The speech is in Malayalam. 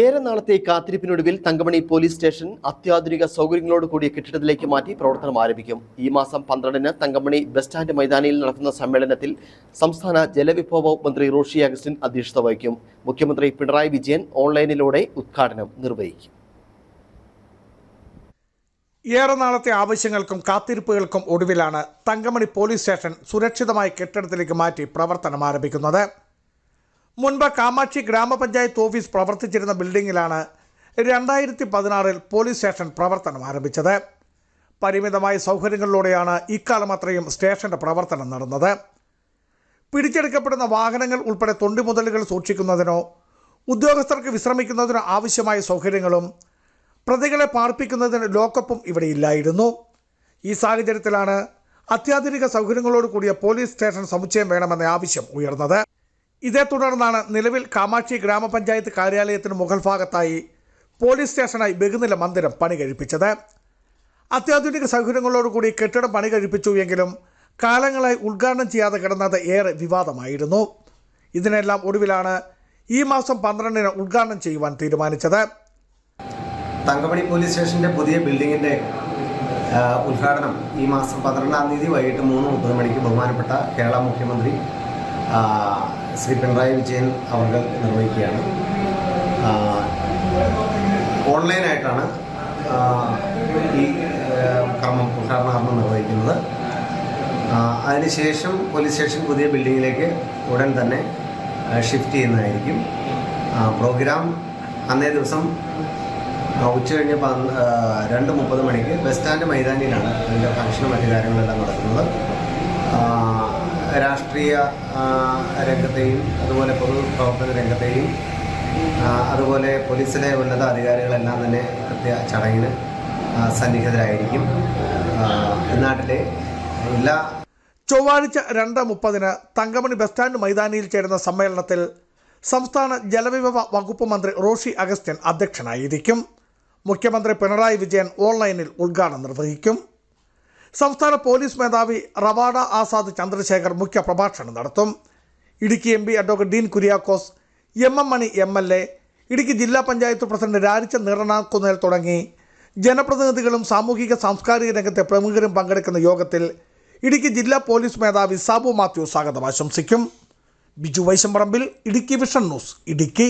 ഏറെ നാളത്തെ കാത്തിരിപ്പിനൊടുവിൽ തങ്കമണി പോലീസ് സ്റ്റേഷൻ അത്യാധുനിക സൗകര്യങ്ങളോട് കൂടിയ കെട്ടിടത്തിലേക്ക് മാറ്റി പ്രവർത്തനം ആരംഭിക്കും. ഈ മാസം പന്ത്രണ്ടിന് തങ്കമണി ബസ് സ്റ്റാൻഡ് മൈതാനിയിൽ നടക്കുന്ന സമ്മേളനത്തിൽ സംസ്ഥാന ജലവിഭവ മന്ത്രി റോഷി അഗസ്റ്റിൻ അധ്യക്ഷത വഹിക്കും. മുഖ്യമന്ത്രി പിണറായി വിജയൻ ഓൺലൈനിലൂടെ ഉദ്ഘാടനം നിർവഹിക്കും. ഏറെ നാളത്തെ ആവശ്യങ്ങൾക്കും കാത്തിരിപ്പുകൾക്കും ഒടുവിലാണ് തങ്കമണി പോലീസ് സ്റ്റേഷൻ സുരക്ഷിതമായ കെട്ടിടത്തിലേക്ക് മാറ്റി പ്രവർത്തനം ആരംഭിക്കുന്നത്. മുൻപ് കാമാക്ഷി ഗ്രാമപഞ്ചായത്ത് ഓഫീസ് പ്രവർത്തിച്ചിരുന്ന ബിൽഡിങ്ങിലാണ് രണ്ടായിരത്തി പതിനാറിൽ പോലീസ് സ്റ്റേഷൻ പ്രവർത്തനം ആരംഭിച്ചത്. പരിമിതമായ സൗകര്യങ്ങളിലൂടെയാണ് ഇക്കാലം അത്രയും സ്റ്റേഷന്റെ പ്രവർത്തനം നടന്നത്. പിടിച്ചെടുക്കപ്പെടുന്ന വാഹനങ്ങൾ ഉൾപ്പെടെ തൊണ്ടിമുതലുകൾ സൂക്ഷിക്കുന്നതിനോ ഉദ്യോഗസ്ഥർക്ക് വിശ്രമിക്കുന്നതിനോ ആവശ്യമായ സൗകര്യങ്ങളും പ്രതികളെ പാർപ്പിക്കുന്നതിന് ലോക്കപ്പും ഇവിടെ ഇല്ലായിരുന്നു. ഈ സാഹചര്യത്തിലാണ് അത്യാധുനിക സൗകര്യങ്ങളോട് കൂടിയ പോലീസ് സ്റ്റേഷൻ സമുച്ചയം വേണമെന്ന ആവശ്യം ഉയർന്നത്. ഇതേ തുടർന്നാണ് നിലവിൽ കാമാക്ഷി ഗ്രാമപഞ്ചായത്ത് കാര്യാലയത്തിന് മുകൾ ഭാഗത്തായി പോലീസ് സ്റ്റേഷനായി ബഹുനില മന്ദിരം പണി കഴിപ്പിച്ചത്. അത്യാധുനിക സൗകര്യങ്ങളോടുകൂടി കെട്ടിടം പണി കഴിപ്പിച്ചു എങ്കിലും കാലങ്ങളായി ഉദ്ഘാടനം ചെയ്യാതെ കിടന്നത് ഏറെ വിവാദമായിരുന്നു. ഇതിനെല്ലാം ഒടുവിലാണ് ഈ മാസം പന്ത്രണ്ടിന് ഉദ്ഘാടനം ചെയ്യുവാൻ തീരുമാനിച്ചത്. തങ്കമണി പോലീസ് സ്റ്റേഷന്റെ പുതിയ ബിൽഡിങ്ങിന്റെ ആ, ഉദ്ഘാടനം ഈ മാസം പന്ത്രണ്ടാം തീയതി വൈകിട്ട് മൂന്ന് മുപ്പത് മണിക്ക് ബഹുമാനപ്പെട്ട കേരള മുഖ്യമന്ത്രി ശ്രീ പിണറായി വിജയൻ അവർക്ക് നിർവഹിക്കുകയാണ്. ഓൺലൈനായിട്ടാണ് ഈ കർമ്മം ഉദ്ഘാടന കർമ്മം നിർവഹിക്കുന്നത്. അതിനുശേഷം പോലീസ് സ്റ്റേഷൻ പുതിയ ബിൽഡിങ്ങിലേക്ക് ഉടൻ തന്നെ ഷിഫ്റ്റ് ചെയ്യുന്നതായിരിക്കും. പ്രോഗ്രാം അന്നേ ദിവസം ആ, ഉച്ച കഴിഞ്ഞ് പന്ത് രണ്ട് മുപ്പത് മണിക്ക് ബസ് സ്റ്റാൻഡ് മൈതാനിയിലാണ് അതിന്റെ ഫംഗ്ഷനും മറ്റു കാര്യങ്ങളെല്ലാം നടക്കുന്നത്. രാഷ്ട്രീയ രംഗത്തെയും അതുപോലെ പൊതുപ്രവർത്തന രംഗത്തെയും അതുപോലെ പോലീസിലെ ഉന്നത അധികാരികളെല്ലാം തന്നെ കൃത്യ ചടങ്ങിന് സന്നിഹിതരായിരിക്കും. നാട്ടിലെ എല്ലാ ചൊവ്വാഴ്ച രണ്ട് മുപ്പതിന് തങ്കമണി ബസ് സ്റ്റാൻഡ് മൈതാനിയിൽ ചേരുന്ന സമ്മേളനത്തിൽ സംസ്ഥാന ജലവിഭവ വകുപ്പ് മന്ത്രി റോഷി അഗസ്റ്റ്യൻ അധ്യക്ഷനായിരിക്കും. മുഖ്യമന്ത്രി പിണറായി വിജയൻ ഓൺലൈനിൽ ഉദ്ഘാടനം നിർവഹിക്കും. സംസ്ഥാന പോലീസ് മേധാവി റവാഡ ആസാദ് ചന്ദ്രശേഖർ മുഖ്യ പ്രഭാഷണം നടത്തും. Idukki M P advocate Dean Kuriakose M M Mani M L A Idukki ജില്ലാ പഞ്ചായത്ത് പ്രസിഡന്റ് രാരിച്ച നിറനാക്കുന്നേൽ തുടങ്ങി. ജനപ്രതിനിധികളും സാമൂഹിക സാംസ്കാരിക രംഗത്തെ പ്രമുഖരും പങ്കെടുക്കുന്ന യോഗത്തിൽ ഇടുക്കി ജില്ലാ പോലീസ് മേധാവി സാബു മാത്യു സ്വാഗതം ആശംസിക്കും. Biju Vaishamparambil Idukki vision news Idukki.